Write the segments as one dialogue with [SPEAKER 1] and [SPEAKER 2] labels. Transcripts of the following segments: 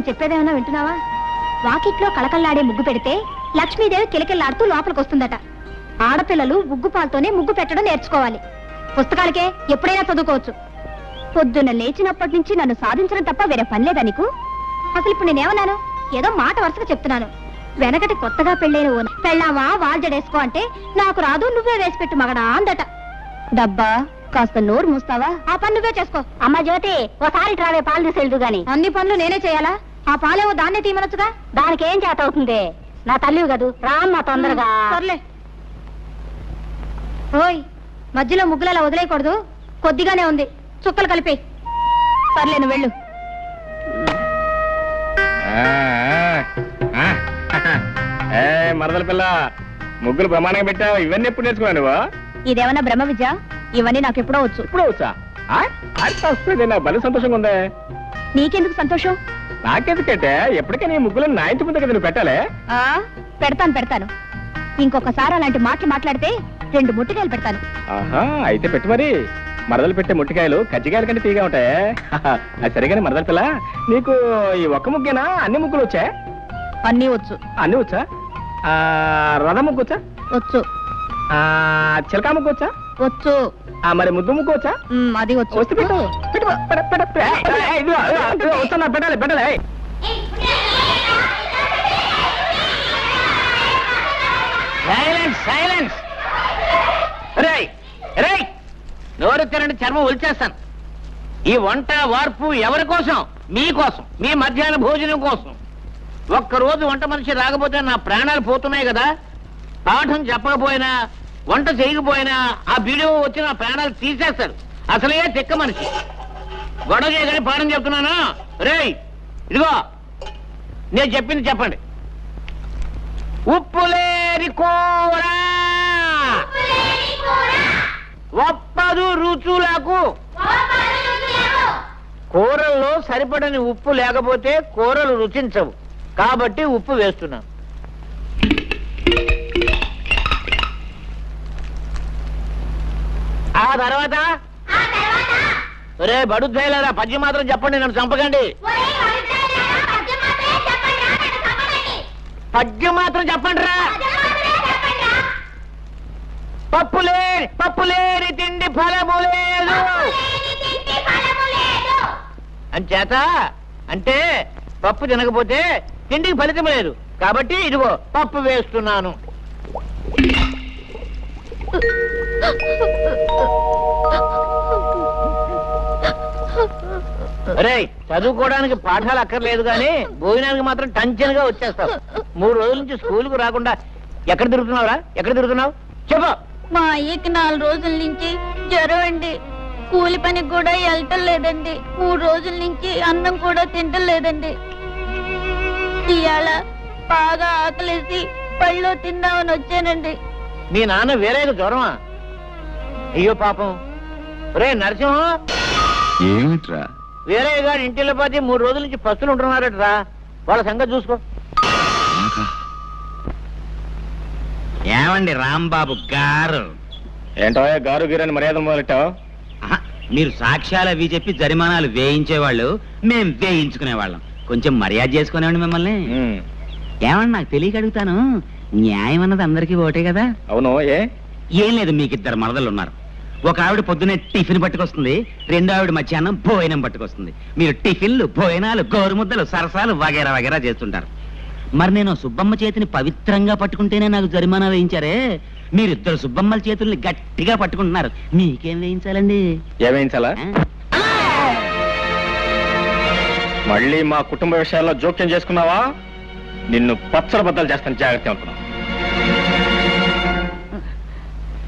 [SPEAKER 1] నేను చెప్పేదేమన్నా వింటున్నావా? వాకిట్లో కళకళ్ళాడే ముగ్గు పెడితే లక్ష్మీదేవి కిలకిల్లాడుతూ లోపలికి వస్తుందట ఆడపిల్లలు ముగ్గు పాలతోనే ముగ్గు పెట్టడం నేర్చుకోవాలి. పుస్తకాలకే ఎప్పుడైనా చదువుకోవచ్చు. పొద్దున్న లేచినప్పటి నుంచి నన్ను సాధించడం తప్ప వేరే పని లేదా నీకు? అసలు ఇప్పుడు నేనేమన్నాను? ఏదో మాట వరుసగా చెప్తున్నాను. వెనకటి కొత్తగా పెళ్ళైన ఓ పెళ్ళావా వాల్జడేసుకో అంటే నాకు రాదు నువ్వే వేసి పెట్టు మగడా అందట. డబ్బా కాస్త నోరు మూస్తావా? ఆ పని నువ్వే చేసుకో. అమ్మ జ్యోతి ఓసారి ట్రావే పాలు తీసుకెళ్దు గాని. అన్ని పనులు నేనే చేయాలా? ఆ పాలేవో దాన్నే తీయమనొచ్చుగా? దానికి ఏం చేత అవుతుంది? నా తల్లివి కదూ? రామ్మా తొందరగా. సర్లే. ఓయ్ మధ్యలో ముగ్గులు అలా వదిలేయకూడదు. కొద్దిగానే ఉంది. చుక్కలు కలిపి సర్లే నువ్వు వెళ్ళు.
[SPEAKER 2] ఆ, ఆ. ఏ మరదల పిల్ల ముగ్గులు ప్రమాణంగా పెట్టావు. ఇవన్నీ ఎప్పుడు నేర్చుకున్నావు నువ్వు?
[SPEAKER 1] ఇదేమన్నా బ్రహ్మ విద్య? ఇవన్నీ నాకు ఎప్పుడో వచ్చు.
[SPEAKER 2] ఇప్పుడు వచ్చా? నాకు భలే సంతోషంగా ఉంది?
[SPEAKER 1] నీకెందుకు సంతోషం?
[SPEAKER 2] నాకెందుకంటే ఎప్పటికైనా ఈ ముగ్గులు నా ఇంటి ముందు కదా నువ్వు పెట్టాలి?
[SPEAKER 1] ఆ పెడతాను పెడతాను. ఇంకొకసారి అలాంటి మాటలు మాట్లాడితే రెండు ముట్టికాయలు పెడతాను.
[SPEAKER 2] ఆహా అయితే పెట్టు మరి. మరదలు పెట్టే ముట్టికాయలు కజ్జికాయల కంటే తీగా ఉంటాయి? అది సరిగానే మరదల పిల్ల నీకు ఈ ఒక్క ముగ్గేనా? అన్ని ముగ్గులు వచ్చా?
[SPEAKER 1] అన్నీ వచ్చు.
[SPEAKER 2] అన్ని వచ్చా? ఆ, రథ ముగ్గు వచ్చా?
[SPEAKER 1] వచ్చు.
[SPEAKER 2] ఆ, చిలకా ముగ్గు వచ్చా?
[SPEAKER 1] వచ్చు.
[SPEAKER 2] ఆ, మరి ముద్దు ముగ్గు వచ్చా?
[SPEAKER 1] ఉమ్, అది వచ్చు.
[SPEAKER 2] వస్తే పెట్టు. పెట్టు పెట్ట పెట్ట పెట్ట. ఏయ్, ఇదిగో, ఇదిగో, ఇదిగో, వస్తున్నా పెట్టాలి పెట్టాలి ఏయ్.
[SPEAKER 3] సైలెన్స్ సైలెన్స్ రేయ్ రేయ్ నోరు తినండి చర్మం ఒలిచేస్తాను. ఈ వంట వార్పు ఎవరి కోసం? మీకోసం మీ మధ్యాహ్న భోజనం కోసం. ఒక్కరోజు వంట మనిషి రాకపోతే నా ప్రాణాలు పోతున్నాయి కదా. పాఠం చెప్పకపోయినా వంట చేయకపోయినా ఆ వీడియో వచ్చి నా ప్రాణాలు తీసేస్తారు. అసలే తిక్క మనిషి. గొడవ చేయగానే పాఠం చెప్తున్నాను? రేయ్ ఇదిగో నేను చెప్పింది చెప్పండి. ఉప్పులేని కూర. ఒప్పదు రుచులకు. కూరల్లో సరిపడని ఉప్పు లేకపోతే కూరలు రుచించవు. కాబట్టి ఉప్పు వేస్తున్నాను. ఆ తర్వాత? రే బడుద్దాయిలారా పద్యం మాత్రం చెప్పండి నన్ను చంపకండి. పద్యం మాత్రం చెప్పండి రా పప్పులే పప్పులేని తిండి ఫలము లేదు. అంచేత అంటే పప్పు తినకపోతే తిండికి ఫలితం లేదు. కాబట్టి ఇదిగో పప్పు వేస్తున్నాను. రే చదువుకోవడానికి పాఠాలు అక్కర్లేదు కానీ భోజనానికి మాత్రం టంచన్గా వచ్చేస్తావు. మూడు రోజుల నుంచి స్కూల్కు రాకుండా ఎక్కడ తిరుగుతున్నావురా? ఎక్కడ తిరుగుతున్నావు? చెప్పు.
[SPEAKER 1] మా అయ్యకి నాలుగు రోజుల నుంచి జ్వరం అండి. కూలి పనికి కూడా వెళ్ళటం లేదండి. మూడు రోజుల నుంచి అన్నం కూడా తింటం లేదండి. ఇవాళ బాగా ఆకలేసి పళ్ళు తిందామని వచ్చానండి.
[SPEAKER 3] మీ నాన్న వేరే జ్వరమా? అయ్యో పాపం. రే నరసింహం
[SPEAKER 2] ఏమిట్రా?
[SPEAKER 3] వేరే గారి ఇంటిలో పోతే మూడు రోజుల నుంచి పస్తులు ఉంటున్నారట్రా. వాళ్ళ సంగతి చూసుకో.
[SPEAKER 4] ఏమండి రాంబాబు గారు?
[SPEAKER 2] ఏంటో గారు గిరని మర్యాద మొదలెట్టావు?
[SPEAKER 4] మీరు సాక్ష్యాలు అవి చెప్పి జరిమానాలు వేయించేవాళ్ళు మేం వేయించుకునేవాళ్ళం. కొంచెం మర్యాద చేసుకునేవాడి మిమ్మల్ని. ఏమన్నా నాకు తెలియక అడుగుతాను. న్యాయం అన్నది అందరికీ ఓటే కదా?
[SPEAKER 2] అవును ఏ?
[SPEAKER 4] ఏం లేదు మీకు ఇద్దరు మరదలు ఉన్నారు ఒక ఆవిడ పొద్దునే టిఫిన్ పట్టుకొస్తుంది రెండో ఆవిడ మధ్యాహ్నం భోజనం పట్టుకొస్తుంది. మీరు టిఫిన్లు భోజనాలు గోరుముద్దలు సరసాలు వగేరా వగేరా చేస్తుంటారు. మరి నేను సుబ్బమ్మ చేతిని పవిత్రంగా పట్టుకుంటేనే నాకు జరిమానా వేయించారే? మీరిద్దరు సుబ్బమ్మల చేతుల్ని గట్టిగా పట్టుకుంటున్నారు. మీకేం వేయించాలండి?
[SPEAKER 2] ఏమేయించాలా? మళ్ళీ మా కుటుంబ విషయాల్లో జోక్యం చేసుకున్నావా? నిన్ను పచ్చడి బద్దలు చేస్తాను. జాగ్రత్త అనుకున్నావు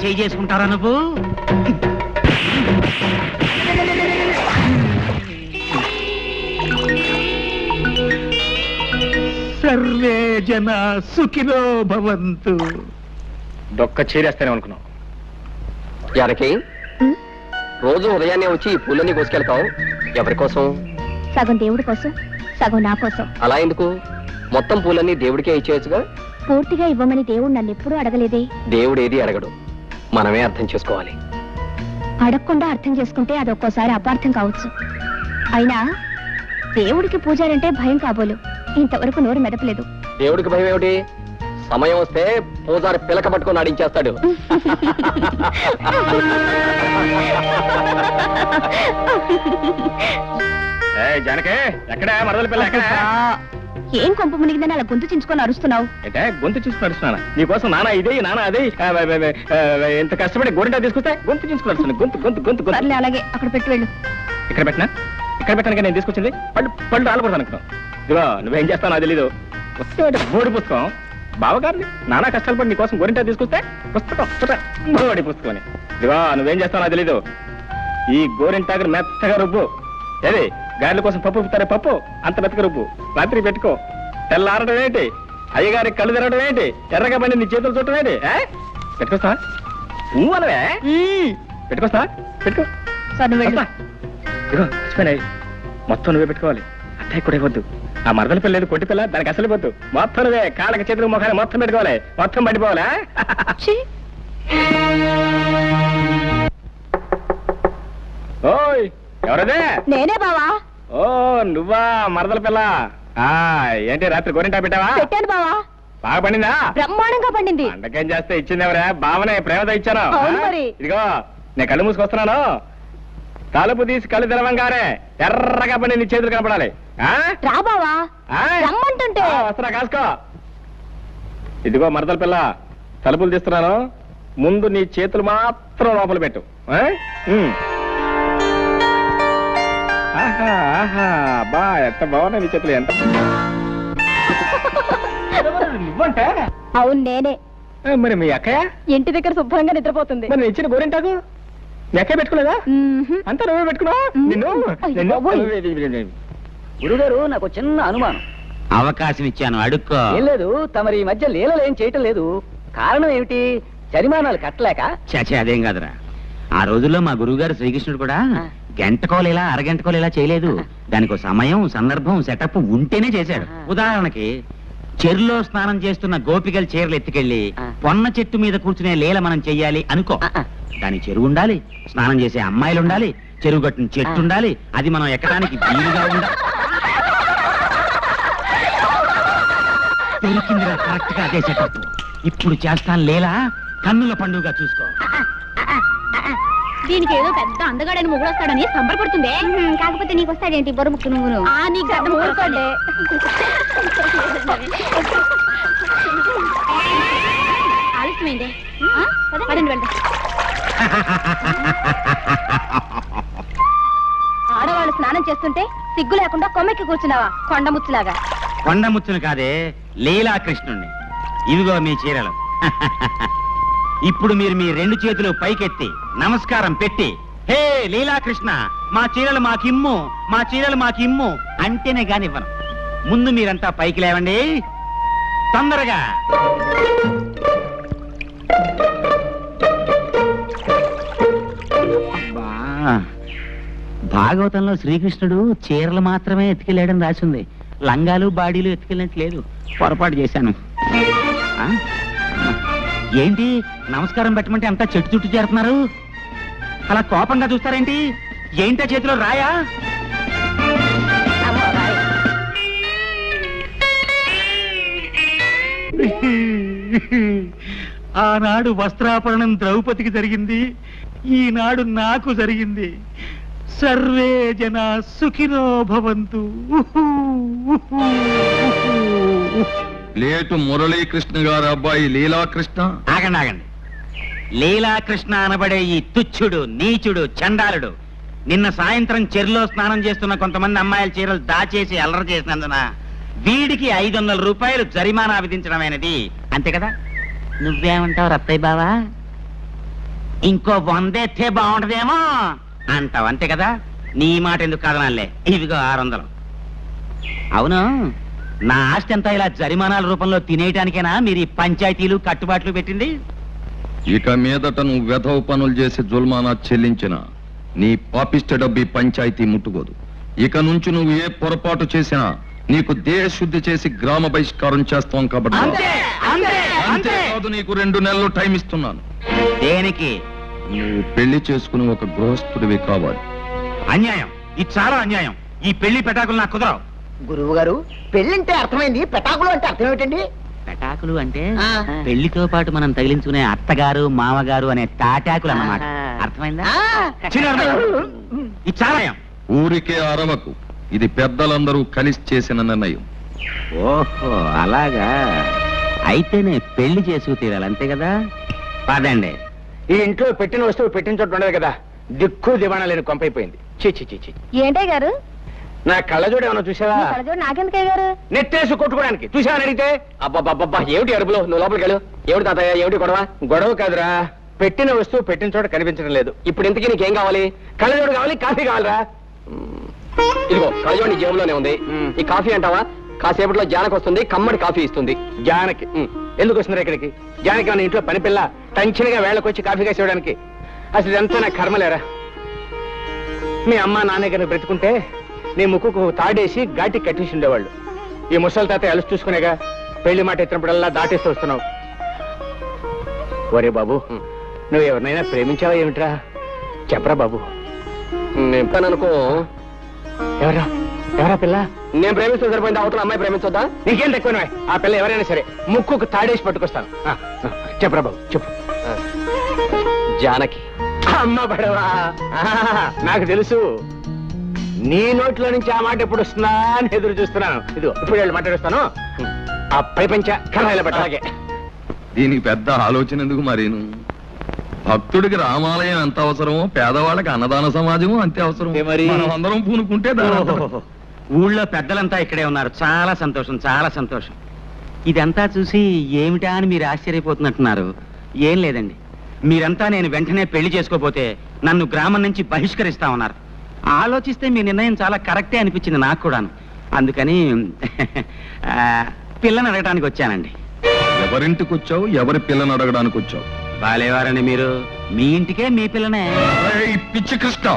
[SPEAKER 4] చేయి చేసుకుంటారా నువ్వు? సర్వే జన సుఖినో భవంతు.
[SPEAKER 2] దొక్క చీరేస్తానే అనుకున్నాం
[SPEAKER 5] జానకి
[SPEAKER 1] ఉమ్,
[SPEAKER 5] రోజు ఉదయాన్నే వచ్చి ఈ పూలన్నీ కోసుకెళ్తావు. ఎవరి కోసం?
[SPEAKER 1] సగం దేవుడి కోసం సగం నా కోసం.
[SPEAKER 5] అలా ఎందుకు? మొత్తం పూలన్నీ దేవుడికే ఇచ్చేయచ్చుగా?
[SPEAKER 1] పూర్తిగా ఇవ్వమని దేవుడు నన్ను ఎప్పుడూ అడగలేదే.
[SPEAKER 5] దేవుడు ఏది అడగడు. మనమే అర్థం చేసుకోవాలి.
[SPEAKER 1] అడగకుండా అర్థం చేసుకుంటే అది ఒక్కోసారి అపార్థం కావచ్చు. అయినా దేవుడికి పూజారంటే భయం కాబోలు. ఇంతవరకు నోరు మెదపలేదు.
[SPEAKER 5] దేవుడికి భయం ఏమిటి? సమయం వస్తే పూజారి పిలక పట్టుకొని ఆడించేస్తాడు.
[SPEAKER 2] ఏ జానకే ఎక్కడ? మరదల పిల్ల ఎక్కడ?
[SPEAKER 1] ఏం కొంప మునిగిందని అలా గొంతు చించుకొని అరుస్తున్నావు?
[SPEAKER 2] అంటే గొంతు చూసి నడుస్తున్నాను నీకోసం నానా ఇదే నానా అదే. ఎంత కష్టపడి గోరింటా తీసుకొస్తే గొంతు చూసుకుని నడుస్తున్నాను గొంతు గొంతు గొంతు గొంతు.
[SPEAKER 1] అలాగే. అక్కడ పెట్టి వెళ్ళు.
[SPEAKER 2] ఇక్కడ పెట్టినా? ఇక్కడ పెట్టాను నేను తీసుకొచ్చింది పళ్ళు పళ్ళు రాలకూడదు అనుకున్నాం ఇదిగో నువ్వేం చేస్తావు నాకు తెలీదు. వస్తే బోడి పుస్తకం. బావగారిని నానా కష్టాలు పడి నీకోసం గోరింటా తీసుకొస్తే పుస్తకం పుస్తకం, బోడి పుస్తకం అని. ఇదిగో నువ్వేం చేస్తావు నాకు తెలీదు. ఈ గోరింటాకు మెత్తగా రుబ్బు. ఏది? గారెల కోసం పప్పు ఉప్పుతారే పప్పు? అంత మెత్తగా రుబ్బు. రాత్రి పెట్టుకో. తెల్లారడం ఏంటి? అయ్యగారి కళ్ళు తిరగడం ఏంటి? ఎర్రగా పడి నీ చేతులు చుట్టం ఏంటి? పెట్టుకొస్తా నువ్వు అనవే? పెట్టుకొస్తా పెట్టుకో. మర్చిపోయినాయి. మొత్తం నువ్వే పెట్టుకోవాలి. అత్తయ్య కూడా ఇవ్వద్దు. ఆ మరదల పిల్ల లేదు కొట్టి పిల్ల దానికి అసలు ఇవ్వద్దు. మొత్తం నువ్వే. కాళ్ళకి చేతులు ముఖాన్ని మొత్తం పెట్టుకోవాలి. మొత్తం పడిపోవాలా ఓయ్ ఎవరదే?
[SPEAKER 1] నేనే బావా.
[SPEAKER 2] ఓ నువ్వా మరదల పిల్ల? ఆ ఏంటి రాత్రి గోరింటా పెట్టావా?
[SPEAKER 1] పెట్టాను బావా.
[SPEAKER 2] బాగా పండిందా?
[SPEAKER 1] బ్రహ్మాండంగా పండింది.
[SPEAKER 2] అండకేం చేస్తే ఇచ్చింది ఎవరా బావనే ప్రేమతో ఇచ్చాను.
[SPEAKER 1] అవును
[SPEAKER 2] ఆ?
[SPEAKER 1] మరి.
[SPEAKER 2] ఇదిగో నేను కళ్ళు మూసుకొస్తున్నాను. తలుపు తీసి కళ్ళు తెరవంగానే ఎర్రగా పండి నీ చేతులు కనపడాలి. ఆ?
[SPEAKER 1] రా బావా.
[SPEAKER 2] ఆ?
[SPEAKER 1] రమ్మంటుంటే.
[SPEAKER 2] ఆ, వస్తున్నా కాసుకో. ఇదిగో మరదల పిల్ల తలుపులు తీస్తున్నాను. ముందు నీ చేతులు మాత్రం లోపల పెట్టు. ఆ? ఉమ్. ఆహా ఆహా బా ఎంత బాగున్నాయి నీ చేతులు ఎంత నువ్వంటే?
[SPEAKER 1] అవును నేనే.
[SPEAKER 2] మరి మీ అక్కయ్య?
[SPEAKER 1] ఇంటి దగ్గర శుభ్రంగా నిద్రపోతుంది.
[SPEAKER 2] మరి నేను ఇచ్చిన గోరింటాకు? మీ అక్కయ్య పెట్టుకోలేదా. అంతా నువ్వే పెట్టుకున్నావా. నిన్ను? నిన్ను.
[SPEAKER 6] గురుగారు నాకు చిన్న అనుమానం.
[SPEAKER 4] అవకాశం ఇచ్చాను అడుక్కో.
[SPEAKER 6] ఏం లేదు తమరి ఈ మధ్య లీలలు ఏం చేయటం లేదు. కారణం ఏమిటి? జరిమానాలు కట్టలేక?
[SPEAKER 4] చచ్చే అదేం కాదురా. ఆ రోజుల్లో మా గురువుగారు శ్రీకృష్ణుడు కూడా గంటకోలేలా అరగంటకోలేలా చేయలేదు దానికి సమయం సందర్భం సెటప్ ఉంటేనే చేశాడు. ఉదాహరణకి చెరులో స్నానం చేస్తున్న గోపికల చీరలు ఎత్తుకెళ్ళి
[SPEAKER 6] ఆ.
[SPEAKER 4] పొన్న చెట్టు మీద కూర్చునే లీల మనం చెయ్యాలి అనుకో. దాని చెరువు ఉండాలి స్నానం చేసే అమ్మాయిలు ఉండాలి చెరువు కట్టిన చెట్టు. ఉండాలి అది మనం ఎక్కడానికి వీలుగా ఉండాలి దొరికిందిరా కరెక్ట్గా అదే సెటప్ ఇప్పుడు చేస్తాను లేలా కన్నుల పండుగ చూసుకో
[SPEAKER 1] దీనికి ఏదో పెద్ద అందగాడని మొగుడు వస్తాడని సంబరపడుతుంది కాకపోతే నీకు వస్తాడేంటి బొరు ముక్కు నువ్వు నీకు గడ్డ ఊరుకోండి ఆలస్యమైంది. ఆ? పదండి వెళ్దాం. ఆడవాళ్ళు స్నానం చేస్తుంటే సిగ్గు లేకుండా కొమ్మెక్కి కూర్చున్నావా? కొండ ముచ్చులాగా.
[SPEAKER 4] కొండ ముచ్చును కాదే లీలాకృష్ణుణ్ణి. ఇవిగో మీ చీరలు. ఇప్పుడు మీరు మీ రెండు చేతులు పైకెత్తి నమస్కారం పెట్టి హే లీలాకృష్ణ మా చీరలు మాకిమ్ము మా చీరలు మాకిమ్ము అంటేనే కానివ్వను ముందు మీరంతా పైకి లేవండి. తొందరగా. భాగవతంలో శ్రీకృష్ణుడు చీరలు మాత్రమే ఎత్తుకెళ్ళాడని రాసింది. లంగాలు బాడీలు ఎత్తుకెళ్ళినట్టు లేదు. పొరపాటు చేశాను. ఏంటి నమస్కారం పెట్టమంటే అంతా చెట్టు చుట్టూ చేరుతున్నారు? అలా కోపంగా చూస్తారేంటి? ఏంటా చేతిలో రాయా? ఆనాడు వస్త్రాపరణం ద్రౌపదికి జరిగింది. ఈనాడు నాకు జరిగింది. సర్వే జన సుఖినో భవంతు.
[SPEAKER 7] లేటు మురళీకృష్ణ గారు అబ్బాయి లీలాకృష్ణ.
[SPEAKER 4] ఆగండి ఆగండి. లీలాకృష్ణ అనబడే ఈ తుచ్చుడు నీచుడు చండాలుడు నిన్న సాయంత్రం చెరులో స్నానం చేస్తున్న కొంతమంది అమ్మాయిల చీరలు దాచేసి అల్లరి చేసినందున వీడికి ఐదు వందల రూపాయలు జరిమానా విధించడమైనది. అంతే కదా? నువ్వేమంటావు రత్తయ్య బావా? ఇంకో వందేస్తే బాగుంటదేమో అంటావు అంతే కదా? నీ మాట ఎందుకు కాదనాలే? ఇవిగో ఆరు వందలు. అవును? నా ఆస్తి అంతా ఇలా జరిమానాల రూపంలో తినేయటానికేనా? మీరు ఈ పంచాయతీలు కట్టుబాట్లు పెట్టింది?
[SPEAKER 7] ఇక మీదట నువ్వు వెధవ పనులు చేసి జుల్మానా చెల్లించిన నీ పాపిష్ట డబ్బి పంచాయతీ ముట్టుకోదు. ఇక నుంచి నువ్వు ఏ పొరపాటు చేసినా నీకు దేహశుద్ధి చేసి గ్రామ బహిష్కారం చేస్తాం కాబట్టి అంతేకాదు నీకు రెండు నెలలు టైం ఇస్తున్నాను.
[SPEAKER 4] దేనికి?
[SPEAKER 7] నువ్వు పెళ్ళి చేసుకుని ఒక గృహస్థుడివి కావాలి.
[SPEAKER 4] అన్యాయం. ఇది చాలా అన్యాయం. ఈ పెళ్ళి పెటాకులు నాకు కుదరవు.
[SPEAKER 8] గురువు గారు పెళ్ళంటే అర్థమైంది పెటాకులు అంటే అర్థం ఏమిటండి?
[SPEAKER 4] పెటాకులు అంటే
[SPEAKER 8] ఆ.
[SPEAKER 4] పెళ్ళితో పాటు మనం తగిలించుకునే అత్తగారు మామగారు అనే తాటాకులు అన్నమాట. అర్థమైందా?
[SPEAKER 8] ఆ.
[SPEAKER 4] చిన్నారు. ఇది చాలా అన్యాయం.
[SPEAKER 7] ఊరికే అరవకు. ఇది పెద్దలందరూ కలిసి చేసిన నిర్ణయం.
[SPEAKER 4] ఓహో అలాగా. అయితేనే పెళ్ళి చేసుకు తీరాలి అంతే కదా? పదండి.
[SPEAKER 9] ఈ ఇంట్లో పెట్టిన వస్తువు పెట్టిన చోట ఉండదు కదా. దిక్కు దివాణా లేని కొంపైపోయింది. చీ చీ చీ చీ
[SPEAKER 1] ఏంటే గారు?
[SPEAKER 9] నా కళ్ళజోడు ఏమైనా చూసావా?
[SPEAKER 1] కళ్ళజోడు నాకెందుకే గారు?
[SPEAKER 9] నెట్టేసి కొట్టుకోవడానికి. చూసావని అడిగితే
[SPEAKER 5] అబ్బబ్బబ్బబ్బా ఏమిటి అరుపులు? నువ్వు లోపలికి వెళ్ళు. ఏమిటి తాతయ్య ఏమిటి గొడవ?
[SPEAKER 9] గొడవ కాదురా. పెట్టిన వస్తువు పెట్టిన చోట కనిపించడం లేదు.
[SPEAKER 5] ఇప్పుడు ఇంతకీ నీకేం కావాలి?
[SPEAKER 9] కళ్ళజోడు కావాలి కాఫీ కావాలరా.
[SPEAKER 5] ఇదిగో కళ్ళజోడి నీ జేబులోనే ఉంది. ఈ కాఫీ అంటావా? కాసేపట్లో జానకు వస్తుంది కమ్మడి కాఫీ ఇస్తుంది.
[SPEAKER 9] జానకి. ఎందుకు వస్తున్నారు ఇక్కడికి? జానకి మన ఇంట్లో పని పిల్ల టంచినగా వేళకొచ్చి కాఫీ కాసి ఇవ్వడానికి. అసలు ఇదంతా నా కర్మలేరా? మీ అమ్మ నాన్న గారిని బ్రతుకుంటే నీ ముక్కుకు తాడేసి ఘాటి కట్టేసి ఉండేవాళ్ళు ఈ ముసలి తాత అలసి చూసుకునేగా పెళ్ళి మాట ఎత్తినప్పుడల్లా దాటేస్తూ వస్తున్నావు. ఒరే బాబు నువ్వు ఎవరినైనా ప్రేమించావా ఏమిట్రా? చెప్పరా బాబు.
[SPEAKER 5] నేను అనుకో
[SPEAKER 9] ఎవరా? ఎవరా పిల్ల?
[SPEAKER 5] నేను ప్రేమిస్తే సరిపోయింది? అవతల అమ్మాయి ప్రేమించొద్దా?
[SPEAKER 9] నీకేం తక్కువ ఆ పిల్ల ఎవరైనా సరే ముక్కుకు తాడేసి పట్టుకొస్తాను. చెప్పరా బాబు చెప్పు.
[SPEAKER 5] జానకి.
[SPEAKER 9] అమ్మ పడవా. నాకు తెలుసు. నీ నోట్లో నుంచి ఆ మాట ఎప్పుడు వస్తుందా అని ఎదురు చూస్తున్నాను. ఇదిగో ఇప్పుడు వెళ్ళి మాట్లాడుస్తాను. ఆ పై పంచ కళాయిల
[SPEAKER 5] అలాగే.
[SPEAKER 7] దీనికి పెద్ద ఆలోచన ఎందుకు మరీను? భక్తుడికి రామాలయం ఎంత అవసరమో పేదవాళ్ళకి అన్నదాన సమాజము అంతే అవసరం.
[SPEAKER 9] మరి?
[SPEAKER 7] అందరం పూనుకుంటే.
[SPEAKER 4] ఊళ్ళో పెద్దలంతా ఇక్కడే ఉన్నారు. చాలా సంతోషం చాలా సంతోషం. ఇదంతా చూసి ఏమిటా అని మీరు ఆశ్చర్యపోతున్నట్టున్నారు. ఏం లేదండి. మీరంతా నేను వెంటనే పెళ్ళి చేసుకోపోతే నన్ను గ్రామం నుంచి బహిష్కరిస్తా ఉన్నారు. ఆలోచిస్తే మీ నిర్ణయం చాలా కరెక్టే అనిపించింది నాకు కూడాను. అందుకని ఆ, పిల్లని అడగడానికి వచ్చానండి.
[SPEAKER 7] ఎవరింటికి వచ్చావు ఎవరి పిల్లని అడగడానికి వచ్చావు
[SPEAKER 4] బాలేవారండి మీరు. మీ ఇంటికే మీ పిల్లనే.
[SPEAKER 7] ఏయ్, పిచ్చి కృష్ణ!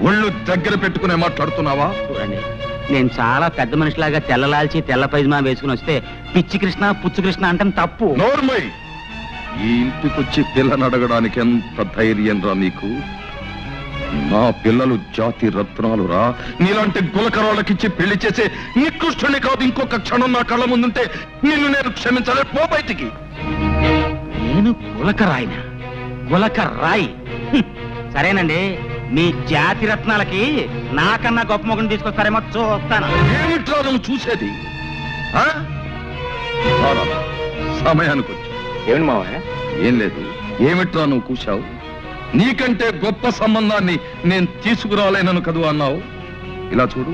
[SPEAKER 7] ఒళ్ళు దగ్గర పెట్టుకునే మాట్లాడుతున్నావా?
[SPEAKER 4] చూడండి నేను చాలా పెద్ద మనిషిలాగా తెల్లలాల్చి తెల్ల పైజమా వేసుకుని వస్తే పిచ్చి కృష్ణ పుచ్చు కృష్ణ అంటే తప్పు.
[SPEAKER 7] నోర్మై! ఈ ఇంటికొచ్చి పిల్లని అడగడానికి ఎంత ధైర్యం రా నీకు? నా పిల్లలు జాతి రత్నాలు రా నీలాంటి గులకరాళ్ళకిచ్చి పెళ్ళి చేసే నికృష్టుని కాదు ఇంకొక క్షణం నా కళ్ళ ముందుంటే నిన్ను నేను క్షమించలే. పో బయటికి.
[SPEAKER 4] నేను గులకరాయిన? గులకరాయి. సరేనండి మీ జాతి రత్నాలకి నాకన్నా గొప్ప మొగుని తీసుకొస్తారేమో చూస్తాను.
[SPEAKER 7] ఏమిట్రా నువ్వు చూసేది? సమయానికి వచ్చి
[SPEAKER 9] ఏమిటి మావయ్య?
[SPEAKER 7] ఏం లేదు. ఏమిట్రా నువ్వు కూశావు? నీకంటే గొప్ప సంబంధాన్ని నేను తీసుకురాలేనను కదూ అన్నావు? ఇలా చూడు.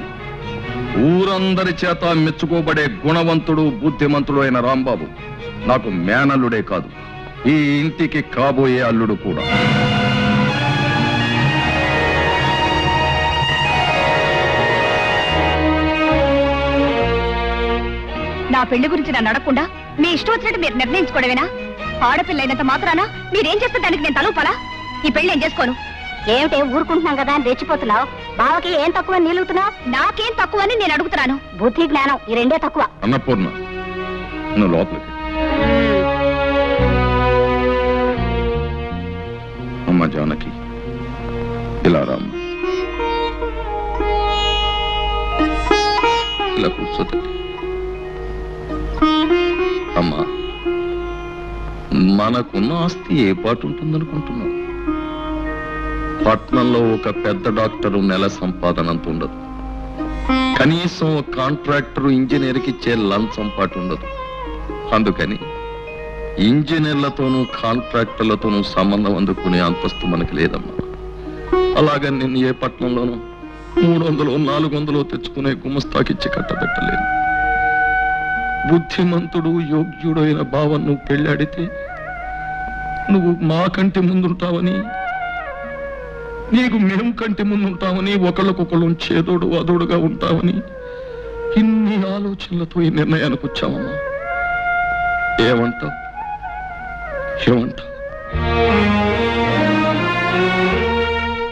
[SPEAKER 7] ఊరందరి చేత మెచ్చుకోబడే గుణవంతుడు బుద్ధిమంతుడు అయిన రాంబాబు నాకు మేనల్లుడే కాదు. ఈ ఇంటికి కాబోయే అల్లుడు కూడా.
[SPEAKER 1] నా పెళ్ళి గురించి నన్ను అడగకుండా మీ ఇష్టం వచ్చినట్టు మీరు నిర్ణయించుకోవడమేనా? ఆడపిల్ల అయినంత మాత్రాన? మీరేం చేస్తే దానికి నేను తలూపాలా? ఈ పెళ్ళి నేను చేసుకోను? ఏమిటే ఊరుకుంటున్నాం కదా అని రెచ్చిపోతున్నావు? బావకి ఏం తక్కువ నిలుగుతున్నావు నాకేం తక్కువ అని నేను అడుగుతున్నాను. బుద్ధి జ్ఞానం ఈ రెండే తక్కువ.
[SPEAKER 7] అన్నపూర్ణ నువ్వు లోపలికి. అమ్మ జానకి ఇలా రామ్మ ఇలా కూర్చో తల్లి అమ్మా మనకున్న ఆస్తి ఏ పాటు ఉంటుందనుకుంటున్నావు? పట్నంలో ఒక పెద్ద డాక్టరు నెల సంపాదన అంత ఉండదు కనీసం ఒక కాంట్రాక్టర్ ఇంజనీర్కి ఇచ్చే లంచం పాటు ఉండదు అందుకని ఇంజనీర్లతోనూ కాంట్రాక్టర్లతోనూ సంబంధం అందుకునే అంతస్తు మనకి లేదమ్మా. అలాగని నేను ఏ పట్నంలోనూ మూడు వందలు నాలుగు వందలు తెచ్చుకునే గుమస్తాకిచ్చి కట్టబెట్టలేను. బుద్ధిమంతుడు యోగ్యుడైన భావం నువ్వు పెళ్ళాడితే నువ్వు మా కంటి ముందుంటావని నీకు మేము కంటి ముందు ఉంటామని ఒకళ్ళకొకళ్ళు చేదోడు అదోడుగా ఉంటామని ఇన్ని ఆలోచనలతో ఈ నిర్ణయానికి వచ్చామమ్మా ఏమంటావు? ఏమంటావు?